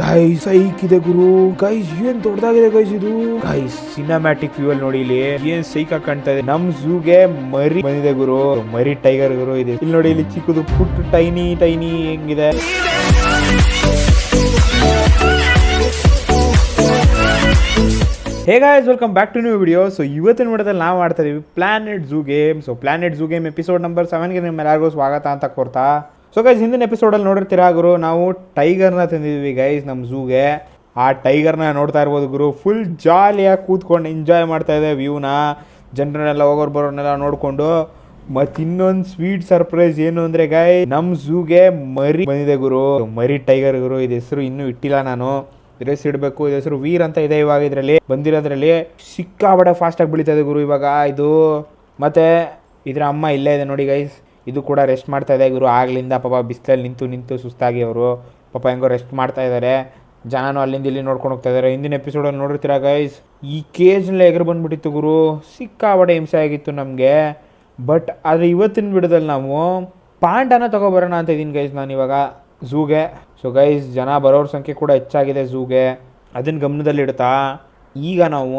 Guys ಇದೆ ಗುರು. Guys ಏನ್ ದೊಡ್ಡದಾಗಿದೆ ಗೈಸ್ ಇದು? ಗೈಸ್ ಸಿನಿಮ್ಯಾಟಿಕ್ ವ್ಯೂ ಅಲ್ಲಿ ನೋಡಿ ಇಲ್ಲಿ ಏನ್ ಸೈಕ್ ಕಾಣ್ತಾ ಇದೆ. ನಮ್ ಝೂಗೆ ಮರಿ ಬಂದಿದೆ ಗುರು. ಮರಿ ಟೈಗರ್ ಗುರು ಇದೆ. ಇಲ್ಲಿ ನೋಡಿ ಇಲ್ಲಿ ಚಿಕ್ಕದು ಪುಟ್ ಟೈನಿ ಟೈನಿ ಹೆಂಗಿದೆ. Hey guys welcome back to new video so ಇವತ್ತಿನ ವಿಡಿಯೋದಲ್ಲಿ ನಾವು ಮಾಡ್ತಾ ಇದೀವಿ Planet Zoo game so Planet Zoo game episode number ಸೆವೆನ್ಗೆ ನಿಮ್ಮ ಎಲ್ಲರಿಗೂ ಸ್ವಾಗತ ಅಂತ ಕೊಡ್ತಾ ಸೊ ಗೈಸ್ ಹಿಂದಿನ ಎಪಿಸೋಡಲ್ಲಿ ನೋಡಿರ್ತೀರಾ ಗುರು, ನಾವು ಟೈಗರ್ನ ತಂದಿದ್ವಿ ಗೈಸ್ ನಮ್ಮ ಝೂಗೆ ಆ ಟೈಗರ್ನ ನೋಡ್ತಾ ಇರ್ಬೋದು ಗುರು ಫುಲ್ ಜಾಲಿಯಾಗಿ ಕೂತ್ಕೊಂಡು ಎಂಜಾಯ್ ಮಾಡ್ತಾ ಇದೆ ವ್ಯೂನ ಜನರನ್ನೆಲ್ಲ ಹೋಗೋರು ಬರೋರ್ನೆಲ್ಲ ನೋಡಿಕೊಂಡು ಮತ್ತು ಇನ್ನೊಂದು ಸ್ವೀಟ್ ಸರ್ಪ್ರೈಸ್ ಏನು ಅಂದರೆ ಗಾಯ್ ನಮ್ಮ ಝೂಗೆ ಮರಿ ಬಂದಿದೆ ಗುರು. ಮರಿ ಟೈಗರ್ ಗುರು, ಇದು ಹೆಸರು ಇನ್ನೂ ಇಟ್ಟಿಲ್ಲ ನಾನು. ಹೆಸರು ಇಡಬೇಕು, ಇದು ಹೆಸರು ವೀರ್ ಅಂತ ಇದೆ ಇವಾಗ ಇದರಲ್ಲಿ. ಬಂದಿರೋದ್ರಲ್ಲಿ ಸಿಕ್ಕಾಬಡೆ ಫಾಸ್ಟಾಗಿ ಬೆಳೀತಾ ಇದೆ ಗುರು ಇವಾಗ, ಇದು. ಮತ್ತೆ ಇದರ ಅಮ್ಮ ಇಲ್ಲೇ ಇದೆ ನೋಡಿ ಗೈಸ್ ಇದು ಕೂಡ ರೆಸ್ಟ್ ಮಾಡ್ತಾ ಇದೆ. ಇವರು ಆಗಲಿಂದ ಪಾಪ ಬಿಸಿಲಲ್ಲಿ ನಿಂತು ನಿಂತು ಸುಸ್ತಾಗಿ ಅವರು. ಪಾಪ ಹೆಂಗೋ ರೆಸ್ಟ್ ಮಾಡ್ತಾ ಇದ್ದಾರೆ ಜನನೂ ಅಲ್ಲಿಂದ ಇಲ್ಲಿ ನೋಡ್ಕೊಂಡು ಹೋಗ್ತಾ ಇದ್ದಾರೆ ಹಿಂದಿನ ಎಪಿಸೋಡಲ್ಲಿ ನೋಡಿರ್ತೀರ ಗೈಸ್ ಈ ಕೇಜ್ನಲ್ಲೇ ಎಗರು ಬಂದ್ಬಿಟ್ಟಿತ್ತು ಗುರು. ಸಿಕ್ಕಾಬಡೆ ಹಿಂಸೆ ಆಗಿತ್ತು ನಮಗೆ. ಬಟ್ ಆದರೆ ಇವತ್ತಿನ ಬಿಡದಲ್ಲಿ ನಾವು ಪಾಂಡನ ತಗೊಬರೋಣ ಅಂತ ಇದ್ದೀನಿ ಗೈಸ್ ನಾನು ಇವಾಗ. ಝೂಗೆ. ಸೊ ಗೈಸ್ ಜನ ಬರೋರ ಸಂಖ್ಯೆ ಕೂಡ ಹೆಚ್ಚಾಗಿದೆ ಝೂಗೆ. ಅದನ್ನು ಗಮನದಲ್ಲಿಡ್ತಾ ಈಗ ನಾವು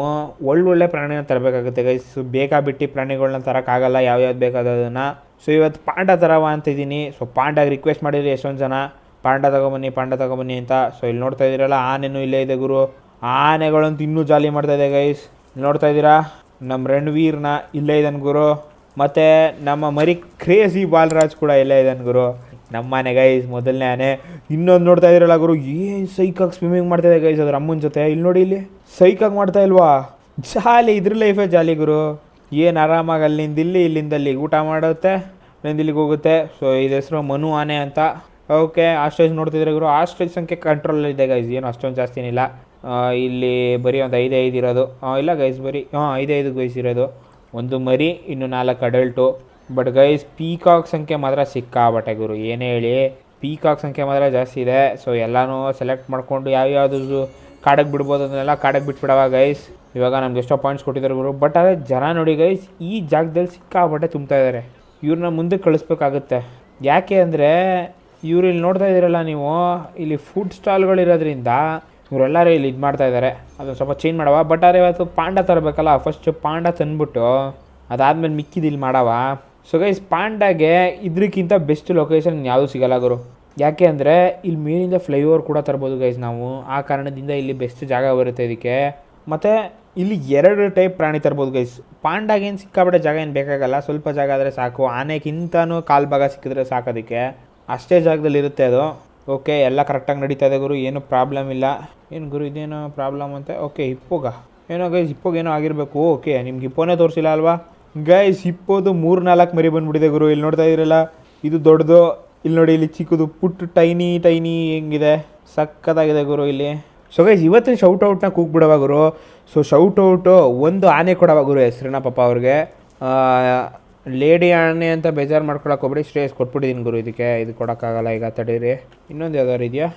ಒಳ್ಳೊಳ್ಳೆ ಪ್ರಾಣಿನ ತರಬೇಕಾಗುತ್ತೆ ಗೈಸ್ ಬೇಕಾಬಿಟ್ಟು ಪ್ರಾಣಿಗಳನ್ನ ತರೋಕ್ಕಾಗಲ್ಲ. ಯಾವ್ಯಾವ್ದು ಬೇಕಾದದನ್ನು. ಸೊ ಇವತ್ತು ಪಾಂಡ ತರವ ಅಂತ ಇದ್ದೀನಿ. ಸೊ ಪಾಂಡಾಗಿ ರಿಕ್ವೆಸ್ಟ್ ಮಾಡಿದ್ರಿ ಎಷ್ಟೊಂದು ಜನ. ಪಾಂಡ ತಗೊಂಬನ್ನಿ ಪಾಂಡ ತಗೊಂಬನ್ನಿ ಅಂತ. ಸೊ ಇಲ್ಲಿ ನೋಡ್ತಾ ಇದ್ದೀರಲ್ಲ, ಆನೆನೂ ಇಲ್ಲೇ ಇದೆ ಗುರು. ಆನೆಗಳಂತೂ ಇನ್ನೂ ಜಾಲಿ ಮಾಡ್ತಾ ಇದೆ ಗೈಸ್ ನೋಡ್ತಾ ಇದ್ದೀರಾ? ನಮ್ಮ ರಣವೀರ್ನ ಇಲ್ಲೇ ಇದ್ದಾನೆ ಗುರು. ಮತ್ತು ನಮ್ಮ ಮರಿ ಕ್ರೇಜಿ ಬಾಲರಾಜ್ ಕೂಡ ಇಲ್ಲೇ ಇದ್ದಾನೆ ಗುರು. ನಮ್ಮ ಆನೆ ಗೈಸ್ ಮೊದಲನೇ ಆನೆ. ಇನ್ನೊಂದು ನೋಡ್ತಾ ಇದ್ದೀರಲ್ಲ ಗುರು, ಏನು ಸೈಕಾಗಿ ಸ್ವಿಮ್ಮಿಂಗ್ ಮಾಡ್ತಾ ಇದೆ ಗೈಸ್ ಅದ್ರ ಅಮ್ಮನ ಜೊತೆ. ಇಲ್ಲಿ ನೋಡಿ ಇಲ್ಲಿ, ಸೈಕಾಗಿ ಮಾಡ್ತಾ ಇಲ್ವಾ? ಜಾಲಿ, ಇದ್ರ ಲೈಫೇ ಜಾಲಿ ಗುರು. ಏನು ಆರಾಮಾಗಿ ಅಲ್ಲಿಂದ ಇಲ್ಲಿ, ಇಲ್ಲಿಂದ ಅಲ್ಲಿ ಊಟ ಮಾಡುತ್ತೆ ಅಲ್ಲಿಂದ ಇಲ್ಲಿಗೆ ಹೋಗುತ್ತೆ. ಸೊ ಇದು ಹೆಸರು ಮನು ಆನೆ ಅಂತ. ಓಕೆ ಆಸ್ಟ್ರೇಜ್ ನೋಡ್ತಿದ್ರೆ ಗುರು ಆಸ್ಟ್ರೇಜ್ ಸಂಖ್ಯೆ ಕಂಟ್ರೋಲ್ ಇದೆ ಗೈಸ್ ಏನು ಅಷ್ಟೊಂದು ಜಾಸ್ತಿ ಏನಿಲ್ಲ ಇಲ್ಲಿ ಬರೀ ಒಂದು ಐದು ಐದು ಇರೋದು ಇಲ್ಲ ಗೈಸ್ ಬರೀ, ಹಾಂ ಐದು ಐದು ಗೈಸ್ ಇರೋದು. ಒಂದು ಮರಿ, ಇನ್ನು ನಾಲ್ಕು ಅಡಲ್ಟು ಬಟ್ ಗೈಸ್ ಪೀಕಾಕ್ ಸಂಖ್ಯೆ ಮಾತ್ರ ಸಿಕ್ಕಾಬಟ್ಟೆ ಗುರು. ಏನೇ ಹೇಳಿ ಪೀಕಾಕ್ ಸಂಖ್ಯೆ ಮಾತ್ರ ಜಾಸ್ತಿ ಇದೆ. ಸೊ ಎಲ್ಲನೂ ಸೆಲೆಕ್ಟ್ ಮಾಡಿಕೊಂಡು ಯಾವ್ಯಾವುದು ಕಾಡಕ್ಕೆ ಬಿಡ್ಬೋದು ಅದನ್ನೆಲ್ಲ ಕಾಡಕ್ಕೆ ಬಿಟ್ಬಿಡವ ಗೈಸ್ ಇವಾಗ ನಮ್ಗೆ ಎಷ್ಟೋ ಪಾಯಿಂಟ್ಸ್ ಕೊಟ್ಟಿದ್ದಾರೆ ಗುರು. ಬಟ್ ಆದರೆ ಜನ ನೋಡಿ ಗೈಸ್ ಈ ಜಾಗದಲ್ಲಿ ಸಿಕ್ಕಾಪಟ್ಟೆ ತುಂಬ್ತಾ ಇದ್ದಾರೆ. ಇವ್ರನ್ನ ಮುಂದೆ ಕಳಿಸ್ಬೇಕಾಗುತ್ತೆ. ಯಾಕೆ ಅಂದರೆ ಇವ್ರು ಇಲ್ಲಿ ನೋಡ್ತಾ ಇದ್ದೀರಲ್ಲ ನೀವು, ಇಲ್ಲಿ ಫುಡ್ ಸ್ಟಾಲ್ಗಳಿರೋದ್ರಿಂದ ಇವರೆಲ್ಲರೂ ಇಲ್ಲಿ ಇದು ಮಾಡ್ತಾ ಇದ್ದಾರೆ. ಅದನ್ನು ಸ್ವಲ್ಪ ಚೇಂಜ್ ಮಾಡವ. ಬಟ್ ಆದರೆ ಇವತ್ತು ಪಾಂಡ ತರಬೇಕಲ್ಲ ಫಸ್ಟ್ ಪಾಂಡ ತಂದ್ಬಿಟ್ಟು ಅದಾದ್ಮೇಲೆ ಮಿಕ್ಕಿದ ಇಲ್ಲಿ ಮಾಡವ. ಸೊ ಗೈಸ್ ಪಾಂಡಾಗೆ ಇದಕ್ಕಿಂತ ಬೆಸ್ಟ್ ಲೊಕೇಶನ್ ಯಾವುದೂ ಸಿಗಲ್ಲ ಗುರು. ಯಾಕೆ ಅಂದರೆ ಇಲ್ಲಿ ಮೇಲಿಂದ ಫ್ಲೈಓವರ್ ಕೂಡ ತರ್ಬೋದು ಗೈಸ್ ನಾವು. ಆ ಕಾರಣದಿಂದ ಇಲ್ಲಿ ಬೆಸ್ಟ್ ಜಾಗ ಬರುತ್ತೆ ಇದಕ್ಕೆ. ಮತ್ತು ಇಲ್ಲಿ ಎರಡು ಟೈಪ್ ಪ್ರಾಣಿ ತರ್ಬೋದು ಗೈಸ್ ಪಾಂಡಾಗೇನು ಸಿಕ್ಕಾಪಟ್ಟೆ ಜಾಗ ಏನು ಬೇಕಾಗಲ್ಲ. ಸ್ವಲ್ಪ ಜಾಗ ಆದರೆ ಸಾಕು. ಆನೆಗಿಂತನೂ ಕಾಲು ಭಾಗ ಸಿಕ್ಕಿದ್ರೆ ಸಾಕೋದಕ್ಕೆ ಅಷ್ಟೇ ಜಾಗದಲ್ಲಿ ಇರುತ್ತೆ ಅದು. ಓಕೆ ಎಲ್ಲ ಕರೆಕ್ಟಾಗಿ ನಡೀತಾ ಇದೆ ಗುರು. ಏನು ಪ್ರಾಬ್ಲಮ್ ಇಲ್ಲ. ಏನು ಗುರು, ಇದೇನೋ ಪ್ರಾಬ್ಲಮ್ ಅಂತ? ಓಕೆ ಹಿಪ್ಪೋಗ. ಏನೋ ಗೈಸ್ ಹಿಪ್ಪೋಗೇನೋ ಆಗಿರಬೇಕು. ಓಕೆ ನಿಮ್ಗೆ ಹಿಪ್ಪೋನೇ ತೋರಿಸಿಲ್ಲ ಅಲ್ವಾ? ಗೈಸ್ ಹಿಪ್ಪೋದು ಮೂರು ನಾಲ್ಕು ಮರಿ ಬಂದುಬಿಟ್ಟಿದೆ ಗುರು. ಇಲ್ಲಿ ನೋಡ್ತಾ ಇದ್ದೀರಲ್ಲ? ಇದು ದೊಡ್ಡದು. ಇಲ್ಲಿ ನೋಡಿ, ಇಲ್ಲಿ ಚಿಕ್ಕದು, ಪುಟ್ಟು ಟೈನಿ ಟೈನಿ ಹೆಂಗಿದೆ. ಸಕ್ಕತ್ತಾಗಿದೆ ಗುರು ಇಲ್ಲಿ. ಸೊ ಗೈಸ್ ಇವತ್ತಿನ ಶೌಟ್ ಔಟ್ನ ಕೂಗ್ಬಿಡವ ಗುರು. ಸೊ ಶೌಟ್ ಔಟು ಒಂದು ಆನೆ ಕೊಡವ ಗುರು ಹೆಸ್ರನ್ನ ಪಾಪ ಅವ್ರಿಗೆ. ಲೇಡಿ ಆನೆ ಅಂತ ಬೇಜಾರು ಮಾಡ್ಕೊಳಕ್ಕೆ ಹೋಗ್ಬಿಡಿ, ಶ್ರೇಯಸ್ ಕೊಟ್ಬಿಟ್ಟಿದ್ದೀನಿ ಗುರು ಇದಕ್ಕೆ. ಇದು ಕೊಡೋಕ್ಕಾಗಲ್ಲ ಈಗ, ತಡೀರಿ. ಇನ್ನೊಂದು ಯಾವ್ದಾರು ಇದೆಯಾ?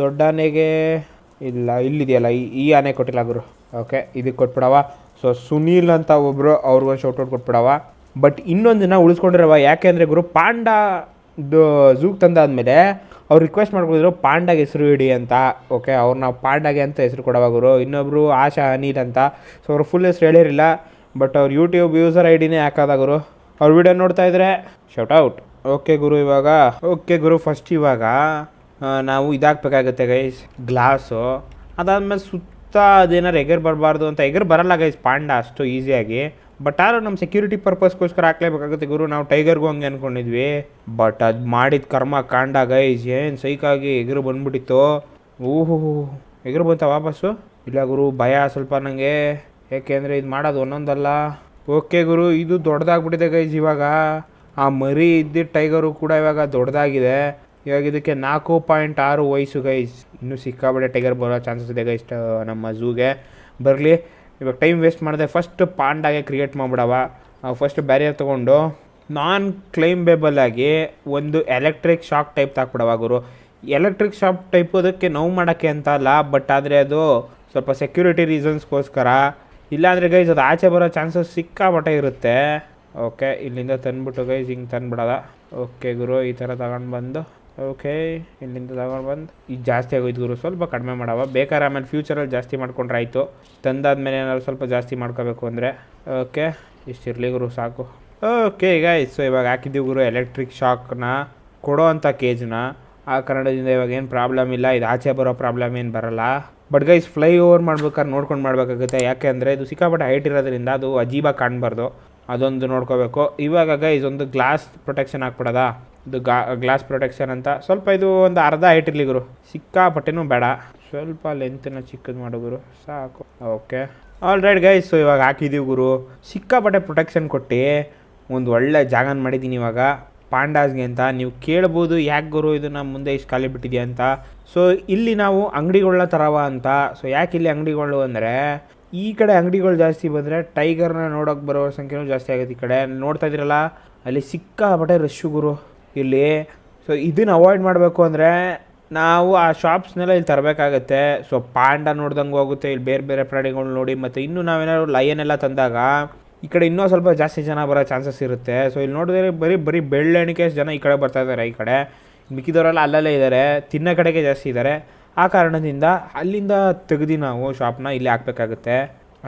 ದೊಡ್ಡ ಆನೆಗೆ ಇಲ್ಲ, ಇಲ್ಲಿದೆಯಲ್ಲ, ಈ ಆನೆ ಕೊಟ್ಟಿಲ್ಲ ಗುರು. ಓಕೆ ಇದಕ್ಕೆ ಕೊಟ್ಬಿಡವ. ಸೊ ಸುನೀಲ್ ಅಂತ ಒಬ್ಬರು ಅವ್ರಿಗೊಂದು ಶೌಟ್ ಔಟ್ ಕೊಟ್ಬಿಡವ. ಬಟ್ ಇನ್ನೊಂದನ್ನ ಉಳಿಸ್ಕೊಂಡಿರವ. ಯಾಕೆ ಅಂದರೆ ಗುರು, ಪಾಂಡ ಝೂಗ್ ತಂದಾದ್ಮೇಲೆ ಅವ್ರು ರಿಕ್ವೆಸ್ಟ್ ಮಾಡ್ಕೊಂಡಿದ್ರು ಪಾಂಡಾಗೆ ಹೆಸರು ಇಡಿ ಅಂತ. ಓಕೆ ಅವ್ರನ್ನ ಪಾಂಡಾಗೆ ಅಂತ ಹೆಸರು ಕೊಡೋವಾಗರು ಗುರು. ಇನ್ನೊಬ್ಬರು ಆಶಾ, ಅನಿಲ್ ಅಂತ. ಸೊ ಅವ್ರು ಫುಲ್ ಹೆಸರು ಹೇಳಿರಲಿಲ್ಲ ಬಟ್ ಅವ್ರು ಯೂಟ್ಯೂಬ್ ಯೂಸರ್ ಐ ಡಿನೇ ಹಾಕೋದ ಗುರು. ಅವ್ರ ವಿಡಿಯೋ ನೋಡ್ತಾ ಇದ್ರೆ ಶೌಟ್ ಔಟ್ ಓಕೆ ಗುರು, ಇವಾಗ. ಓಕೆ ಗುರು ಫಸ್ಟ್ ಇವಾಗ ನಾವು ಇದಾಗಬೇಕಾಗುತ್ತೆ ಗೈಸ್ ಗ್ಲಾಸು ಅದಾದಮೇಲೆ ಸುತ್ತ ಅದೇನಾರು ಎಗರ್ ಬರಬಾರ್ದು ಅಂತ. ಎಗರ್ ಬರಲ್ಲ ಗೈಸ್ ಪಾಂಡ ಅಷ್ಟು ಈಸಿಯಾಗಿ ಬಟ್ ಆದ್ರೂ ನಮ್ಮ ಸೆಕ್ಯೂರಿಟಿ ಪರ್ಪಸ್ಗೋಸ್ಕರ ಹಾಕ್ಲೇಬೇಕಾಗುತ್ತೆ ಗುರು. ನಾವು ಟೈಗರ್ಗೂ ಹಂಗೆ ಅಂದ್ಕೊಂಡಿದ್ವಿ ಬಟ್ ಅದು ಮಾಡಿದ ಕರ್ಮ ಕಾಂಡ ಗೈಸ್ ಏನು ಸೈಕಾಗಿ ಎಗರು ಬಂದ್ಬಿಟ್ಟಿತ್ತು. ಓಹೋ ಎಗರು ಬಂತ ವಾಪಸ್ಸು? ಇಲ್ಲ ಗುರು, ಭಯ ಸ್ವಲ್ಪ ನನಗೆ ಏಕೆಂದರೆ ಇದು ಮಾಡೋದು ಒಂದೊಂದಲ್ಲ. ಓಕೆ ಗುರು, ಇದು ದೊಡ್ಡದಾಗ್ಬಿಟ್ಟಿದೆ ಗೈಸ್ ಇವಾಗ. ಆ ಮರಿ ಇದ್ದಿದ್ದ ಟೈಗರು ಕೂಡ ಇವಾಗ ದೊಡ್ಡದಾಗಿದೆ ಇವಾಗ ಇದಕ್ಕೆ ನಾಲ್ಕು ಪಾಯಿಂಟ್ ಆರು ವಯಸ್ಸು ಗೈಸ್ ಇನ್ನೂ ಸಿಕ್ಕಾಬಿಡೆ ಟೈಗರ್ ಬರೋ ಚಾನ್ಸಸ್ ಇದೆ ಗೈಸ್ ನಮ್ಮ ಝೂಗೆ ಬರಲಿ. ಇವಾಗ ಟೈಮ್ ವೇಸ್ಟ್ ಮಾಡಿದೆ ಫಸ್ಟ್ ಪಾಂಡಾಗೆ ಕ್ರಿಯೇಟ್ ಮಾಡಿಬಿಡವ. ಫಸ್ಟ್ ಬ್ಯಾರಿಯರ್ ತೊಗೊಂಡು ನಾನ್ ಕ್ಲೈಂಬೇಬಲ್ ಆಗಿ ಒಂದು ಎಲೆಕ್ಟ್ರಿಕ್ ಶಾಕ್ ಟೈಪ್ ತಾಕ್ಬಿಡವ ಗುರು. ಎಲೆಕ್ಟ್ರಿಕ್ ಶಾಕ್ ಟೈಪ್ ಅದಕ್ಕೆ ನೋವು ಮಾಡೋಕ್ಕೆ ಅಂತ ಅಲ್ಲ ಬಟ್ ಆದರೆ ಅದು ಸ್ವಲ್ಪ ಸೆಕ್ಯೂರಿಟಿ ರೀಸನ್ಸ್ಗೋಸ್ಕರ ಇಲ್ಲಾಂದರೆ ಗೈಸ್ ಅದು ಆಚೆ ಬರೋ ಚಾನ್ಸಸ್ ಸಿಕ್ಕಾಪಟ್ಟೆ ಇರುತ್ತೆ. ಓಕೆ ಇಲ್ಲಿಂದ ತಂದ್ಬಿಟ್ಟು ಗೈಸ್ ಹಿಂಗೆ ತಂದ್ಬಿಡೋದ. ಓಕೆ ಗುರು, ಈ ಥರ ತಗೊಂಡು ಬಂದು ಓಕೆ, ಇಲ್ಲಿಂದ ತಗೊಂಡು ಬಂದು. ಈಗ ಜಾಸ್ತಿ ಆಗೋಯ್ತು ಗುರು ಸ್ವಲ್ಪ ಕಡಿಮೆ ಮಾಡವ ಬೇಕಾದ್ರೆ ಆಮೇಲೆ ಫ್ಯೂಚರಲ್ಲಿ ಜಾಸ್ತಿ ಮಾಡ್ಕೊಂಡ್ರೆ ಆಯಿತು. ತಂದಾದ್ಮೇಲೆ ಏನಾದ್ರು ಸ್ವಲ್ಪ ಜಾಸ್ತಿ ಮಾಡ್ಕೋಬೇಕು ಅಂದರೆ. ಓಕೆ ಇಷ್ಟಿರಲಿ ಗುರು, ಸಾಕು. ಓಕೆ ಈಗ ಸೊ ಇವಾಗ ಹಾಕಿದ್ದೀವಿ ಗುರು ಎಲೆಕ್ಟ್ರಿಕ್ ಶಾಕ್ನ ಕೊಡೋ ಅಂಥ ಕೇಜ್ನ ಆ ಕಾರಣದಿಂದ ಇವಾಗ ಏನು ಪ್ರಾಬ್ಲಮ್ ಇಲ್ಲ, ಇದು ಆಚೆ ಬರೋ ಪ್ರಾಬ್ಲಮ್ ಏನು ಬರಲ್ಲ. ಬಟ್ ಗೈಸ್ ಫ್ಲೈ ಓವರ್ ಮಾಡ್ಬೇಕಾದ್ರೆ ನೋಡ್ಕೊಂಡು ಮಾಡಬೇಕಾಗುತ್ತೆ. ಯಾಕೆ ಅಂದರೆ ಇದು ಸಿಕ್ಕಾಪಟ್ಟೆ ಹೈಟ್ ಇರೋದ್ರಿಂದ ಅದು ಅಜೀಬ ಕಾಣಬಾರ್ದು. ಅದೊಂದು ನೋಡ್ಕೋಬೇಕು. ಇವಾಗ ಗೈಸ್ ಒಂದು ಗ್ಲಾಸ್ ಪ್ರೊಟೆಕ್ಷನ್ ಹಾಕ್ಬಿಡೋದಾ? ಇದು ಗಾ ಗ್ಲಾಸ್ ಪ್ರೊಟೆಕ್ಷನ್ ಅಂತ. ಸ್ವಲ್ಪ ಇದು ಒಂದು ಅರ್ಧ ಹೈಟ್ ಇರಲಿ ಗುರು. ಸಿಕ್ಕಾಪಟ್ಟೆನೂ ಬೇಡ. ಸ್ವಲ್ಪ ಲೆಂತನ್ನ ಚಿಕ್ಕದು ಮಾಡು ಗುರು. ಸಾಕು. Okay. All right guys so ಇವಾಗ ಹಾಕಿದ್ದೀವಿ ಗುರು. ಸಿಕ್ಕಾಪಟ್ಟೆ ಪ್ರೊಟೆಕ್ಷನ್ ಕೊಟ್ಟು ಒಂದು ಒಳ್ಳೆ ಜಾಗನ ಮಾಡಿದ್ದೀನಿ ಇವಾಗ. ಪಾಂಡಾಸ್ಗೆ ಅಂತ. ನೀವು ಕೇಳ್ಬೋದು ಯಾಕೆ ಗುರು ಇದನ್ನ ಮುಂದೆ ಇಷ್ಟು ಖಾಲಿ ಬಿಟ್ಟಿದೆಯಾ ಅಂತ. ಸೊ ಇಲ್ಲಿ ನಾವು ಅಂಗಡಿಗಳನ್ನ ತರವ ಅಂತ. ಸೊ ಯಾಕೆ ಇಲ್ಲಿ ಅಂಗಡಿಗಳು ಅಂದರೆ, ಈ ಕಡೆ ಅಂಗಡಿಗಳು ಜಾಸ್ತಿ ಬಂದರೆ ಟೈಗರ್ನ ನೋಡೋಕೆ ಬರೋ ಸಂಖ್ಯೆನೂ ಜಾಸ್ತಿ ಆಗುತ್ತೆ ಈ ಕಡೆ. ನೋಡ್ತಾ ಇದ್ದೀರಲ್ಲ? ಅಲ್ಲಿ ಸಿಕ್ಕಾಪಟ್ಟೆ ರಶ್ಶು ಗುರು. ಇಲ್ಲಿ. ಸೊ ಇದನ್ನ ಅವಾಯ್ಡ್ ಮಾಡಬೇಕು ಅಂದರೆ ನಾವು ಆ ಶಾಪ್ಸ್ನೆಲ್ಲ ಇಲ್ಲಿ ತರಬೇಕಾಗತ್ತೆ. ಸೊ ಪಾಂಡ ನೋಡ್ದಂಗೆ ಹೋಗುತ್ತೆ. ಇಲ್ಲಿ ಬೇರೆ ಬೇರೆ ಪ್ರಾಣಿಗಳು ನೋಡಿ, ಮತ್ತು ಇನ್ನೂ ನಾವೇನಾದ್ರು ಲಯನ್ ಎಲ್ಲ ತಂದಾಗ, ಈ ಕಡೆ ಇನ್ನೂ ಸ್ವಲ್ಪ ಜಾಸ್ತಿ ಜನ ಬರೋ ಚಾನ್ಸಸ್ ಇರುತ್ತೆ. ಸೊ ಇಲ್ಲಿ ನೋಡಿದ್ರೆ ಬರೀ ಬರೀ ಬೆಳ್ಳೆಣಿಕೆ ಜನ ಈ ಕಡೆ ಬರ್ತಾ ಇದ್ದಾರೆ ಈ ಕಡೆ. ಮಿಕ್ಕಿದವರೆಲ್ಲ ಅಲ್ಲಲ್ಲೇ ಇದ್ದಾರೆ ತಿನ್ನೋ ಕಡೆಗೆ ಜಾಸ್ತಿ ಇದ್ದಾರೆ ಆ ಕಾರಣದಿಂದ ಅಲ್ಲಿಂದ ತೆಗೆದು ನಾವು ಶಾಪ್ನ ಇಲ್ಲಿ ಹಾಕ್ಬೇಕಾಗುತ್ತೆ.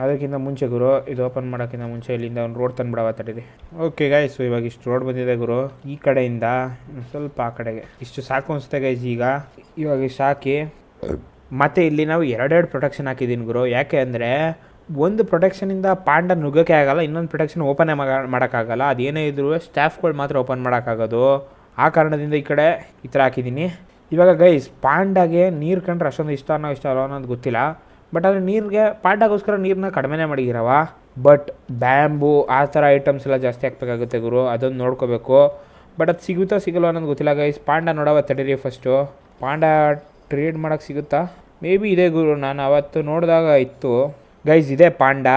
ಅದಕ್ಕಿಂತ ಮುಂಚೆ ಗುರು, ಇದು ಓಪನ್ ಮಾಡೋಕ್ಕಿಂತ ಮುಂಚೆ ಇಲ್ಲಿಂದ ಒಂದು ರೋಡ್ ತಂದುಬಿಡವ ತಡೀರಿ. ಓಕೆ ಗೈಸ್ ಇವಾಗ ಇಷ್ಟು ರೋಡ್ ಬಂದಿದೆ ಗುರು. ಈ ಕಡೆಯಿಂದ ಸ್ವಲ್ಪ ಆ ಕಡೆಗೆ. ಇಷ್ಟು ಸಾಕು ಅನಿಸುತ್ತೆ ಗೈಸ್ ಈಗ. ಇವಾಗ ಸಾಕಿ. ಮತ್ತೆ ಮತ್ತು ಇಲ್ಲಿ ನಾವು ಎರಡೆರಡು ಪ್ರೊಟೆಕ್ಷನ್ ಹಾಕಿದ್ದೀನಿ ಗುರು. ಯಾಕೆ ಅಂದರೆ ಒಂದು ಪ್ರೊಟೆಕ್ಷನಿಂದ ಪಾಂಡ ನುಗ್ಗೋಕ್ಕೆ ಆಗಲ್ಲ, ಇನ್ನೊಂದು ಪ್ರೊಟೆಕ್ಷನ್ ಓಪನೇ ಮಾಡೋಕ್ಕಾಗಲ್ಲ. ಅದೇನೇ ಇದ್ದರೂ ಸ್ಟಾಫ್ಗಳು ಮಾತ್ರ ಓಪನ್ ಮಾಡೋಕ್ಕಾಗೋದು. ಆ ಕಾರಣದಿಂದ ಈ ಕಡೆ ಈ ಥರ ಹಾಕಿದ್ದೀನಿ ಇವಾಗ ಗೈಸ್ ಪಾಂಡಾಗೆ ನೀರು ಕಂಡ್ರೆ ಅಷ್ಟೊಂದು ಇಷ್ಟ ಅನ್ನೋ ಇಷ್ಟ ಅಲ್ಲೋ ಅನ್ನೋದು ಗೊತ್ತಿಲ್ಲ. ಬಟ್ ಆದರೆ ನೀರಿಗೆ ಪಾಂಡಾಗೋಸ್ಕರ ನೀರನ್ನ ಕಡಿಮೆನೇ ಮಾಡಿದ್ದೀರವ ಬಟ್ ಬ್ಯಾಂಬು ಆ ಥರ ಐಟಮ್ಸ್ ಎಲ್ಲ ಜಾಸ್ತಿ ಹಾಕ್ಬೇಕಾಗುತ್ತೆ ಗುರು ಅದನ್ನು ನೋಡ್ಕೋಬೇಕು. ಬಟ್ ಅದು ಸಿಗುತ್ತಾ ಸಿಗಲ್ಲ ಅನ್ನೋದು ಗೊತ್ತಿಲ್ಲ ಗೈಸ್ ಪಾಂಡ ನೋಡವ ತಡೀರಿ ಫಸ್ಟು ಪಾಂಡ ಟ್ರೇಡ್ ಮಾಡೋಕ್ಕೆ ಸಿಗುತ್ತಾ? ಮೇ ಬಿ ಇದೆ ಗುರು, ನಾನು ಅವತ್ತು ನೋಡಿದಾಗ ಇತ್ತು. ಗೈಸ್ ಇದೆ ಪಾಂಡ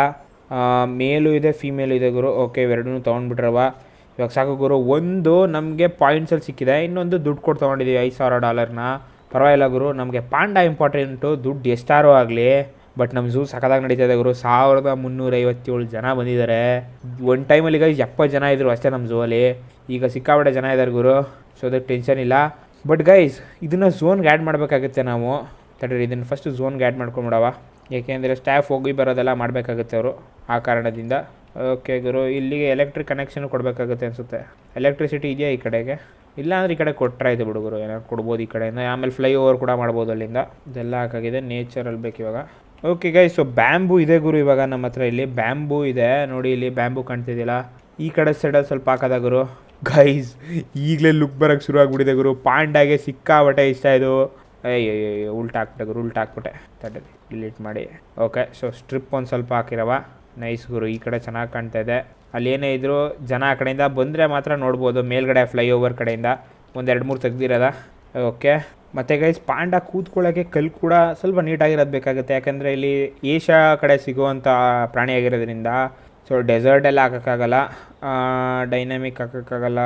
ಮೇಲು ಇದೆ ಫೀಮೇಲು ಇದೆ ಗುರು. ಓಕೆ ಇವೆರಡೂ ತೊಗೊಂಡ್ಬಿಟ್ರವ ಇವಾಗ ಸಾಕು ಗುರು, ಒಂದು ನಮಗೆ ಪಾಯಿಂಟ್ಸಲ್ಲಿ ಸಿಕ್ಕಿದೆ. ಇನ್ನೊಂದು ದುಡ್ಡು ಕೊಟ್ಟು ತೊಗೊಂಡಿದ್ದೀವಿ ಐದು ಸಾವಿರ ಡಾಲರ್ನ ಪರವಾಗಿಲ್ಲ ಗುರು, ನಮಗೆ ಪಾಂಡ ಇಂಪಾರ್ಟೆಂಟು ದುಡ್ಡು ಎಷ್ಟಾರೂ ಆಗಲಿ ಬಟ್ ನಮ್ಮ ಝೂ ಸಖತ್ತಾಗಿ ನಡೀತಾ ಇದೆ ಗುರು. ಸಾವಿರದ ಮುನ್ನೂರೈವತ್ತೇಳು ಜನ ಬಂದಿದ್ದಾರೆ. ಒಂದು ಟೈಮಲ್ಲಿ ಈಗ ಎಪ್ಪತ್ತು ಜನ ಇದ್ದರು ಅಷ್ಟೇ ನಮ್ಮ ಝೂ ಅಲ್ಲಿ. ಈಗ ಸಿಕ್ಕಾಪಟ್ಟೆ ಜನ ಇದ್ದಾರೆ ಗುರು ಸೊ ಅದಕ್ಕೆ ಟೆನ್ಷನ್ ಇಲ್ಲ. ಬಟ್ ಗೈಸ್ ಇದನ್ನು ಝೋನ್ಗೆ ಆ್ಯಡ್ ಮಾಡಬೇಕಾಗುತ್ತೆ ನಾವು. ತಡೀರಿ ಇದನ್ನು ಫಸ್ಟ್ ಝೋನ್ಗೆ ಆ್ಯಡ್ ಮಾಡ್ಕೊಂಬಿಡವ ಏಕೆಂದರೆ ಸ್ಟಾಫ್ ಹೋಗಿ ಬರೋದೆಲ್ಲ ಮಾಡಬೇಕಾಗುತ್ತೆ ಅವರು, ಆ ಕಾರಣದಿಂದ. ಓಕೆ ಗುರು, ಇಲ್ಲಿಗೆ ಎಲೆಕ್ಟ್ರಿಕ್ ಕನೆಕ್ಷನ್ ಕೊಡಬೇಕಾಗುತ್ತೆ ಅನಿಸುತ್ತೆ. ಎಲೆಕ್ಟ್ರಿಸಿಟಿ ಇದೆಯಾ ಈ ಕಡೆಗೆ? ಇಲ್ಲ ಅಂದ್ರೆ ಈ ಕಡೆ ಕೊಟ್ಟರೆ ಇದು ಹುಡುಗರು ಏನಾದ್ರು ಕೊಡ್ಬೋದು ಈ ಕಡೆಯಿಂದ. ಆಮೇಲೆ ಫ್ಲೈ ಓವರ್ ಕೂಡ ಮಾಡ್ಬೋದು ಅಲ್ಲಿಂದ. ಇದೆಲ್ಲ ಹಾಕಾಗಿದೆ ನೇಚರಲ್ಲಿ ಬೇಕು ಇವಾಗ. ಓಕೆ ಗೈ ಸೊ ಬ್ಯಾಂಬೂ ಇದೆ ಗುರು ಇವಾಗ ನಮ್ಮ ಹತ್ರ ಇಲ್ಲಿ. ಬ್ಯಾಂಬೂ ಇದೆ, ನೋಡಿ ಇಲ್ಲಿ ಬ್ಯಾಂಬೂ ಕಾಣ್ತಿದ್ದಿಲ್ಲ ಈ ಕಡೆ ಸೈಡಲ್ಲಿ ಸ್ವಲ್ಪ ಹಾಕದ ಗುರು. ಗೈಸ್ ಈಗಲೇ ಲುಕ್ ಬರೋಕ್ಕೆ ಶುರು ಆಗ್ಬಿಟ್ಟಿದೆ ಗುರು. ಪಾಂಡಾಗೆ ಸಿಕ್ಕಾಬಟ್ಟೆ ಇಷ್ಟ ಇದು. ಅಯ್ಯೋ ಉಲ್ಟಾ ಹಾಕ್ಬಿಟ್ಟೆ ಗುರು ಉಲ್ಟಾ ಹಾಕ್ಬಿಟ್ಟೆ ತಡ್ಡಿ ಡಿಲೀಟ್ ಮಾಡಿ ಓಕೆ ಸೊ ಸ್ಟ್ರಿಪ್ ಒಂದು ಸ್ವಲ್ಪ ಹಾಕಿರವ ನೈಸ್ ಗುರು ಈ ಕಡೆ ಚೆನ್ನಾಗಿ ಕಾಣ್ತಾ ಇದೆ ಅಲ್ಲಿ ಏನೇ ಇದ್ದರೂ ಜನ ಆ ಕಡೆಯಿಂದ ಬಂದರೆ ಮಾತ್ರ ನೋಡ್ಬೋದು, ಮೇಲ್ಗಡೆ ಫ್ಲೈ ಓವರ್ ಕಡೆಯಿಂದ. ಒಂದೆರಡು ಮೂರು ತೆಗ್ದಿರೋದ? ಓಕೆ ಮತ್ತು ಗೈಸ್ ಪಾಂಡ ಕೂತ್ಕೊಳ್ಳೋಕ್ಕೆ ಕಲ್ಲು ಕೂಡ ಸ್ವಲ್ಪ ನೀಟಾಗಿರೋದು ಬೇಕಾಗುತ್ತೆ. ಯಾಕಂದರೆ ಇಲ್ಲಿ ಏಷ್ಯಾ ಕಡೆ ಸಿಗುವಂಥ ಪ್ರಾಣಿ ಆಗಿರೋದ್ರಿಂದ ಸೊ ಡೆಸರ್ಟ್ ಎಲ್ಲ ಹಾಕೋಕ್ಕಾಗಲ್ಲ ಡೈನಾಮಿಕ್ ಹಾಕೋಕ್ಕಾಗಲ್ಲ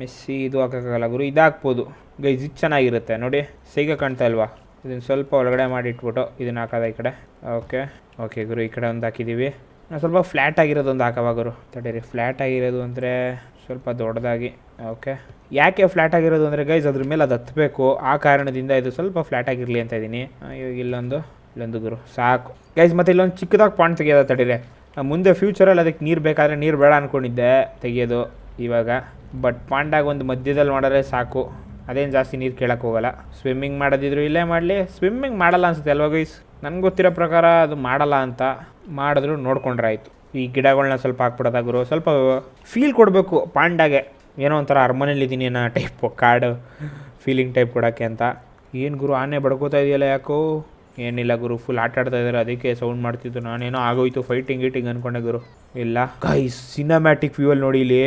ಮೆಸ್ಸಿ ಇದು ಹಾಕೋಕ್ಕಾಗಲ್ಲ. ಗುರು ಇದು ಹಾಕ್ಬೋದು ಗೈಸ್ ಇದು ಚೆನ್ನಾಗಿರುತ್ತೆ. ನೋಡಿ, ಸೈಗ ಕಾಣ್ತಾ ಇಲ್ವಾ? ಇದನ್ನು ಸ್ವಲ್ಪ ಒಳಗಡೆ ಮಾಡಿ ಇಟ್ಬಿಟ್ಟು ಇದನ್ನು ಹಾಕೋದ ಈ ಕಡೆ. ಓಕೆ ಓಕೆ ಗುರು, ಈ ಕಡೆ ಒಂದು ಹಾಕಿದ್ದೀವಿ ಸ್ವಲ್ಪ ಫ್ಲ್ಯಾಟ್ ಆಗಿರೋದು ಒಂದು ಹಾಕೋವಾಗರು ಗುರು. ತಡೀರಿ. ಫ್ಲ್ಯಾಟ್ ಆಗಿರೋದು ಅಂದರೆ ಸ್ವಲ್ಪ ದೊಡ್ಡದಾಗಿ ಓಕೆ ಯಾಕೆ ಫ್ಲ್ಯಾಟ್ ಆಗಿರೋದು ಅಂದರೆ ಗೈಸ್ ಅದ್ರ ಮೇಲೆ ಅದು ಹತ್ತಬೇಕು ಆ ಕಾರಣದಿಂದ ಇದು ಸ್ವಲ್ಪ ಫ್ಲ್ಯಾಟ್ ಆಗಿರಲಿ ಅಂತ ಇದ್ದೀನಿ. ಇವಾಗ ಇಲ್ಲೊಂದು ಇಲ್ಲೊಂದು ಗುರು. ಸಾಕು. ಗೈಸ್ ಮತ್ತು ಇಲ್ಲೊಂದು ಚಿಕ್ಕದಾಗಿ ಪಾಯಿಂಟ್ ತೆಗಿಯೋದ ತಡೀರಿ. ಮುಂದೆ ಫ್ಯೂಚರಲ್ಲಿ ಅದಕ್ಕೆ ನೀರು ಬೇಕಾದರೆ ನೀರು ಬೇಡ ಅಂದ್ಕೊಂಡಿದ್ದೆ ತೆಗಿಯೋದು ಇವಾಗ. ಬಟ್ ಪಾಂಡಾಗ ಒಂದು ಮಧ್ಯದಲ್ಲಿ ಮಾಡಿದ್ರೆ ಸಾಕು. ಅದೇನು ಜಾಸ್ತಿ ನೀರು ಕೇಳೋಕ್ಕೆ ಹೋಗಲ್ಲ. ಸ್ವಿಮ್ಮಿಂಗ್ ಮಾಡೋದಿದ್ರು ಇಲ್ಲೇ ಮಾಡಲಿ. ಸ್ವಿಮ್ಮಿಂಗ್ ಮಾಡಲ್ಲ ಅನ್ಸುತ್ತೆ ಅಲ್ವಾ ಗೈಸ್ ನನಗೆ ಗೊತ್ತಿರೋ ಪ್ರಕಾರ ಅದು ಮಾಡಲ್ಲ ಅಂತ ಮಾಡಿದ್ರು ನೋಡ್ಕೊಂಡ್ರೆ ಆಯಿತು. ಈ ಗಿಡಗಳನ್ನ ಸ್ವಲ್ಪ ಹಾಕ್ಬಿಡೋದ ಗುರು. ಸ್ವಲ್ಪ ಫೀಲ್ ಕೊಡಬೇಕು ಪಾಂಡಾಗೆ ಏನೋ ಒಂಥರ ಅರಮನೇಲಿದ್ದೀನಿ ಅನ್ನೋ ಟೈಪ್ ಕಾಡು ಫೀಲಿಂಗ್ ಟೈಪ್ ಕೊಡೋಕ್ಕೆ ಅಂತ. ಏನು ಗುರು, ಆನೆ ಬಡ್ಕೋತಾ ಇದೆಯಲ್ಲ ಯಾಕೋ? ಏನಿಲ್ಲ ಗುರು ಫುಲ್ ಆಟ ಆಡ್ತಾ ಇದ್ದಾರೆ ಅದಕ್ಕೆ ಸೌಂಡ್ ಮಾಡ್ತಿದ್ದು ನಾನೇನೋ ಆಗೋಯ್ತು ಫೈಟಿಂಗ್ ಗೀಟಿಂಗ್ ಅನ್ಕೊಂಡೆ ಗುರು. ಇಲ್ಲ. ಕೈ ಸಿನಿಮ್ಯಾಟಿಕ್ ವ್ಯೂವಲ್ಲಿ ನೋಡಿ ಇಲ್ಲಿ.